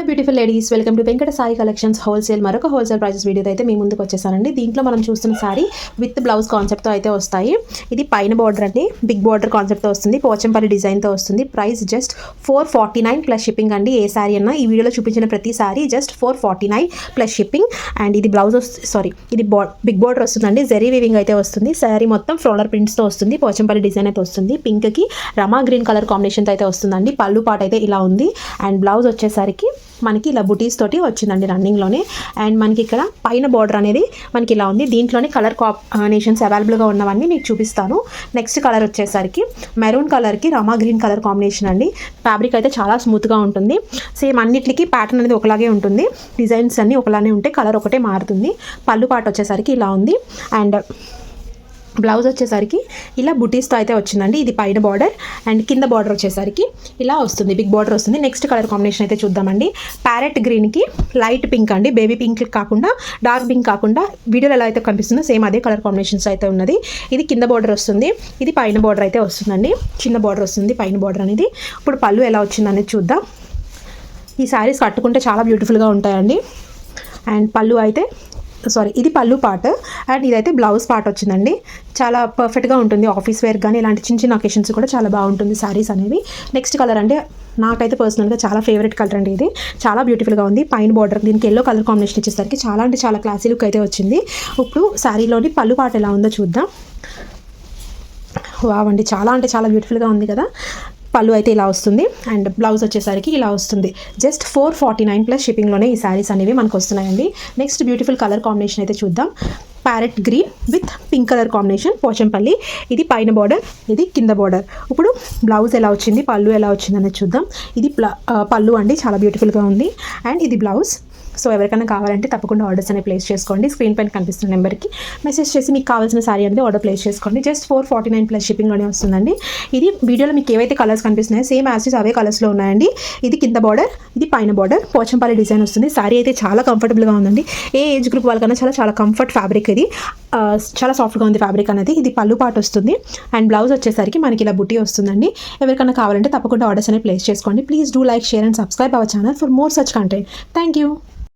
Hello beautiful ladies welcome to Venkata Sai collections wholesale మరొక wholesale prices video అయితే మీ ముందుకు వచ్చేసానండి. దీంట్లో మనం చూస్తున్న సారీ విత్ బ్లౌజ్ కాన్సెప్ట్తో అయితే వస్తాయి. ఇది పైన బార్డర్ అండి. బిగ్ బార్డర్ కాన్సెప్ట్తో వస్తుంది. పోచంపల్లి డిజైన్తో వస్తుంది. Price just four forty nine plus shipping అండి. ఏ సారీ అన్నా ఈ వీడియోలో చూపించిన ప్రతి sari just four forty nine plus shipping and ఇది బ్లౌజ్ సారీ ఇది బా బిగ్ బార్డర్ వస్తుందండి. జెరీ వీవింగ్ అయితే వస్తుంది. సారీ మొత్తం ఫ్లోలర్ ప్రింట్స్తో వస్తుంది. పోచంపల్లి డిజైన్ అయితే వస్తుంది. పింక్కి రమా గ్రీన్ కలర్ కాంబినేషన్తో అయితే వస్తుందండి. పళ్ళు పాట అయితే ఇలా ఉంది. అండ్ బ్లౌజ్ వచ్చేసరికి మనకి ఇలా బుటీస్ తోటి వచ్చిందండి రన్నింగ్లోనే అండ్ మనకి ఇక్కడ పైన బార్డర్ అనేది మనకి ఇలా ఉంది. దీంట్లోనే కలర్ కాంబినేషన్స్ అవైలబుల్గా ఉన్నవన్నీ మీకు చూపిస్తాను. నెక్స్ట్ కలర్ వచ్చేసరికి మెరూన్ కలర్కి రమా గ్రీన్ కలర్ కాంబినేషన్ అండి. ఫ్యాబ్రిక్ అయితే చాలా స్మూత్గా ఉంటుంది. సేమ్ అన్నిటికీ ప్యాటర్న్ అనేది ఒకలాగే ఉంటుంది. డిజైన్స్ అన్నీ ఒకలానే ఉంటే కలర్ ఒకటే మారుతుంది. పళ్ళు పాట వచ్చేసరికి ఇలా ఉంది. అండ్ బ్లౌజ్ వచ్చేసరికి ఇలా బుటీస్తో అయితే వచ్చిందండి. ఇది పైన బార్డర్ అండ్ కింద బార్డర్ వచ్చేసరికి ఇలా వస్తుంది. బిగ్ బార్డర్ వస్తుంది. నెక్స్ట్ కలర్ కాంబినేషన్ అయితే చూద్దామండి. ప్యారెట్ గ్రీన్కి లైట్ పింక్ అండి. బేబీ పింక్ కాకుండా డార్క్ పింక్ కాకుండా వీడియోలో ఎలా అయితే కనిపిస్తుందో సేమ్ అదే కలర్ కాంబినేషన్స్ అయితే ఉన్నది. ఇది కింద బార్డర్ వస్తుంది. ఇది పైన బార్డర్ అయితే వస్తుందండి. చిన్న బార్డర్ వస్తుంది. పైన బార్డర్ అనేది. ఇప్పుడు పళ్ళు ఎలా వచ్చిందనేది చూద్దాం. ఈ శారీస్ కట్టుకుంటే చాలా బ్యూటిఫుల్గా ఉంటాయండి. అండ్ పళ్ళు అయితే సారీ ఇది పళ్ళు పార్ట్ అండ్ ఇదైతే బ్లౌజ్ పార్ట్ వచ్చిందండి. చాలా పర్ఫెక్ట్గా ఉంటుంది ఆఫీస్ వేర్ కానీ ఇలాంటి చిన్న చిన్న అకేషన్స్ కూడా చాలా బాగుంటుంది శారీస్ అనేవి. నెక్స్ట్ కలర్ అంటే నాకైతే పర్సనల్గా చాలా ఫేవరెట్ కలర్ అండి ఇది. చాలా బ్యూటిఫుల్గా ఉంది. పైన బార్డర్ దీనికి ఎల్లో కలర్ కాంబినేషన్ ఇచ్చేసరికి చాలా అంటే చాలా క్లాసీ లుక్ అయితే వచ్చింది. ఇప్పుడు శారీలోని పళ్ళు పాట ఎలా ఉందో చూద్దాం. వావండి చాలా అంటే చాలా బ్యూటిఫుల్గా ఉంది కదా. పళ్ళు అయితే ఇలా వస్తుంది. అండ్ బ్లౌజ్ వచ్చేసరికి ఇలా వస్తుంది. Just four forty nine plus షిప్పింగ్లోనే ఈ శారీస్ అనేవి మనకు వస్తున్నాయండి. నెక్స్ట్ బ్యూటిఫుల్ కలర్ కాంబినేషన్ అయితే చూద్దాం. Parrot green with pink colour combination Pochampally. ఇది పైన బార్డర్ ఇది కింద బార్డర్. ఇప్పుడు బ్లౌజ్ ఎలా వచ్చింది పళ్ళు ఎలా వచ్చింది అనేది చూద్దాం. ఇది ప్ల- పళ్ళు అండి చాలా బ్యూటిఫుల్గా ఉంది. అండ్ ఇది బ్లౌజ్. సో ఎవరికైనా కావాలంటే తప్పకుండా ఆర్డర్స్ అనేవి ప్లేస్ చేసుకోండి. స్క్రీన్ పైన కనిపిస్తున్న నెంబర్కి మెసేజ్ చేసి మీకు కావాల్సిన సారీ అనేది ఆర్డర్ ప్లేస్ చేసుకోండి. Just four forty nine plus షిప్పింగ్లోనే వస్తుందండి. ఇది వీడియోలో మీకు ఏవైతే కలర్స్ కనిపిస్తున్నాయో సేమ్ యాసిస్ అవే కలర్స్లో ఉన్నాయండి. ఇది కింద బార్డర్ ఇది పైన బార్డర్ పోచంపల్లి డిజైన్ వస్తుంది. సారీ అయితే చాలా కంఫర్టబుల్గా ఉందండి. ఏ ఏజ్ గ్రూప్ వాళ్ళకన్నా చాలా చాలా కంఫర్ట్ ఫ్యాబ్రిక్ ఇది. చాలా సాఫ్ట్గా ఉంది ఫ్యాబ్రిక్ అనేది. ఇది పళ్ళు పాటు వస్తుంది. అండ్ బ్లౌజ్ వచ్చేసరికి మనకి ఇలా బుట్టి వస్తుందండి. ఎవరికైనా కావాలంటే తప్పకుండా ఆర్డర్స్ అనేవి ప్లేస్ చేసుకోండి. Please do like share and subscribe our channel for more such content. Thank you